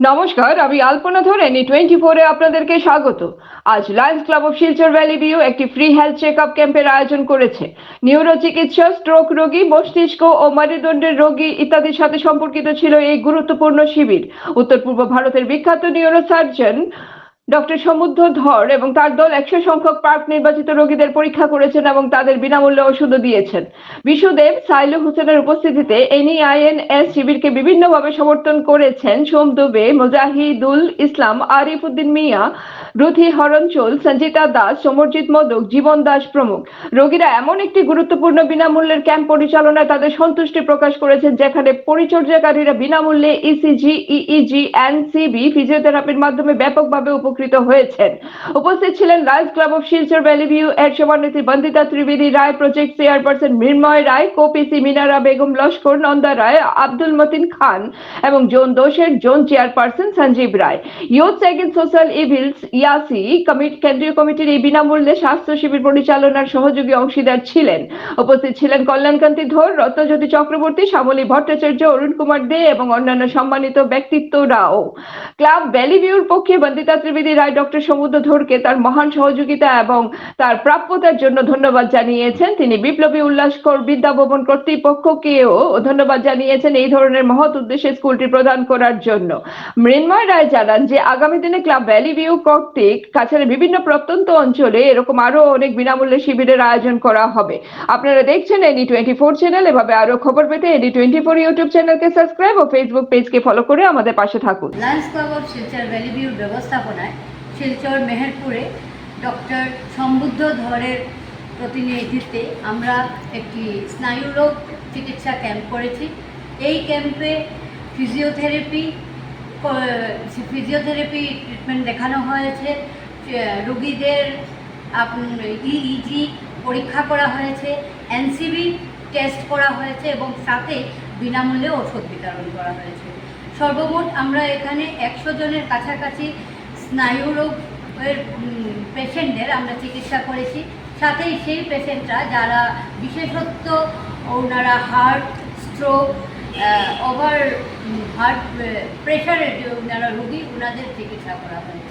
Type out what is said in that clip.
নমস্কার, আমি আলপনা ধরেনি টোয়েন্টি ফোরে আপনাদেরকে স্বাগত। আজ Lions club of Silchar valley একটি ফ্রি হেলথ চেক আপ ক্যাম্পের আয়োজন করেছে। নিউরো চিকিৎসা স্ট্রোক রোগী, মস্তিষ্ক ও মেরুদণ্ডের রোগী ইত্যাদির সাথে সম্পর্কিত ছিল এই গুরুত্বপূর্ণ শিবির। উত্তর পূর্ব ভারতের বিখ্যাত নিউরো সার্জন ডক্টর সমুদ্র ধর এবং তার দল একশো সংখ্যক পার্ক নির্বাচিত রোগীদের পরীক্ষা করেছেন এবং তাদের বিনামূল্যে ওষুধও দিয়েছেন। বিশুদেব, সাইলু হোসেনের উপস্থিতিতে এনইআইএনএস শিবিরকে বিভিন্নভাবে সমর্থন করেছেন সোম দুবে, মুজাহিদুল ইসলাম, আরিফ উদ্দিন মিয়া, রুথি হরঞ্চল সঞ্জিতা দাস, সমরজিৎ মদক, জীবন দাস প্রমুখ। রোগীরা এমন একটি গুরুত্বপূর্ণ বিনামূল্যের ক্যাম্প পরিচালনায় তাদের সন্তুষ্টি প্রকাশ করেছেন, যেখানে পরিচর্যাকারীরা বিনামূল্যে ইসিজি ইইজি এনসিবি ফিজিওথেরাপির মাধ্যমে ব্যাপকভাবে উপকৃত হয়েছেন। উপস্থিত ছিলেন Lions club of Silchar valley view এর সভানেত্রী বন্দিতা ত্রিবেদী রায় প্রজেক্ট চেয়ারপারসন মৃন্ময় রায় কোপিসি মিনারা বেগম লস্কর, নন্দা রায়, আব্দুল মতিন খান এবং জোন দোষের zone chairperson Sanjib Roy. Youth second social evils ইয়াসি, committee কেন্দ্রীয় কমিটির এই বিনামূল্যে স্বাস্থ্য শিবির পরিচালনার সহযোগী অংশীদার ছিলেন। উপস্থিত ছিলেন কল্যাণকান্তি ধর, রত্নজ্যোতি চক্রবর্তী, শ্যামলী ভট্টাচার্য, অরুণ কুমার দে এবং অন্যান্য সম্মানিত ব্যক্তিত্বরাও। ক্লাব ভ্যালি ভিউর পক্ষে বন্দিতা ত্রিবেদী রায় ডক্টর সমুদ্র ধরকে তার মহান সহযোগিতা এবং তার প্রাপ্যতার জন্য ধন্যবাদ জানিয়েছেন। তিনি বিপ্লবী উল্লাসকর বিদ্যা ভবন কর্তৃপক্ষকেও ধন্যবাদ জানিয়েছেন এই ধরনের মহৎ উদ্দেশ্যে স্কুলটি প্রদান করার জন্য। মৃন্ময় রায় জানান যে, আগামী দিনে ক্লাব ভ্যালি ভিউ কর্তৃক কাছাড়ের বিভিন্ন প্রত্যন্ত অঞ্চলে এরকম আরও অনেক বিনামূল্যে শিবিরের আয়োজন করা হবে। আপনারা দেখছেন এনি টোয়েন্টি ফোর চ্যানেল। এভাবে আরও খবর পেতে এনি টোয়েন্টি ফোর ইউটিউব চ্যানেলকে সাবস্ক্রাইব ও ফেসবুক পেজকে ফলো করে আমাদের পাশে থাকুন। Lions club of Silchar valley ভিউর ব্যবস্থাপনায় শিলচর, মেহেরপুরে ডক্টর সম্বুদ্ধ ধরের প্রতিনিধিত্বে আমরা একটি স্নায়ুরোগ চিকিৎসা ক্যাম্প করেছি। এই ক্যাম্পে ফিজিওথেরাপি ফিজিওথেরাপি ট্রিটমেন্ট দেখানো হয়েছে। রোগীদের ইইজি পরীক্ষা করা হয়েছে এনসিবি টেস্ট করা হয়েছে এবং সাথে বিনামূল্যে ওষুধ বিতরণ করা হয়েছে। সর্বমোট আমরা এখানে একশো জনের কাছাকাছি স্নায়ুরোগের পেশেন্টদের আমরা চিকিৎসা করেছি। সাথেই সেই পেশেন্টরা যারা বিশেষত্ব, ওনারা হার্ট, স্ট্রোক ওভার হার্ট, প্রেশারের যে ওনারা রোগী, ওনাদের চিকিৎসা করা হয়েছে।